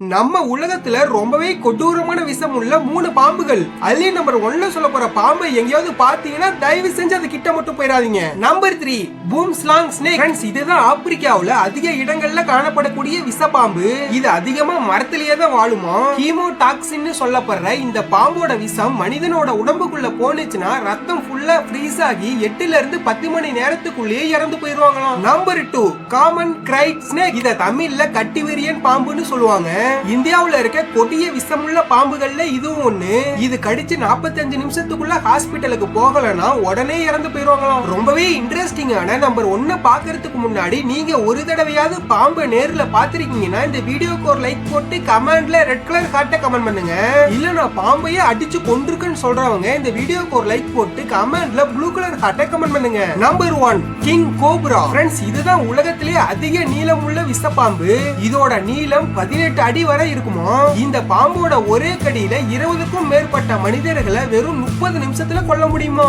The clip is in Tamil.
நம்ம உலகத்துல ரொம்பவே கொடூரமான விஷம் உள்ள மூணு பாம்புகள். அதுலயும் நம்பர் ஒன்ல சொல்ல போற பாம்பு எங்கேயாவது பாத்தீங்கன்னா தயவு செஞ்சு அது கிட்ட மட்டும் போயிடாதீங்க. Number three boomslang snake friends இதுதான் ஆப்பிரிக்காவுல அதிக இடங்கள்ல காணப்படக்கூடிய விஷ பாம்பு இது அதிகமா மரத்திலேயே தான் வாழுமா? ஹீமோடாக்சின்னு சொல்லப்படுற இந்த பாம்போட விஷம் மனிதனோட உடம்புக்குள்ள போனுச்சுன்னா ரத்தம் ஃபுல்லா ஃப்ரீஸ் ஆகி எட்டுல இருந்து பத்து மணி நேரத்துக்குள்ளேயே இறந்து போயிருவாங்களாம் number two common krait snake இதை தமிழ்ல கட்டிவெறியன் பாம்புன்னு சொல்லுவாங்க. இந்தியாவுல இருக்க கொடிய விஷமுள்ள பாம்புகள்ல இதுவும் ஒண்ணு. இது கடிச்சு 45 நிமிஷத்துக்குள்ள ஹாஸ்பிட்டலுக்கு போகலன்னா உடனே இறந்து போயிருவாங்களாம். ரொம்பவே இன்ட்ரெஸ்டிங்கான நம்பர் ஒன்ன பாக்குறதுக்கு முன்னாடி நீங்க ஒரு தடவையாவது பாம்பை நேர்ல பாத்திருக்கீங்கன்னா இந்த வீடியோக்கு ஒரு லைக் போட்டு கமெண்ட்ல ரெட் கலர் ஹார்ட்ட கமெண்ட் பண்ணுங்க. இல்ல நான் பாம்பையே அடிச்சு கொண்டிருக்குன்னு சொல்றவங்க இந்த வீடியோக்கு ஒரு லைக் போட்டு கமெண்ட்ல ப்ளூ கலர் ஹார்ட்ட கமெண்ட் பண்ணுங்க. Number one king cobra friends இதுதான் உலகத்திலேயே அதிக நீளம் உள்ள விஷப்பாம்பு. இதோட நீளம் பதினெட்டு அடி அடி வரை இருக்குமா? இந்த பாம்போட ஒரே கடியில இருபதுக்கும் மேற்பட்ட மனிதர்களை வெறும் முப்பது நிமிஷத்துல கொல்ல முடியுமா?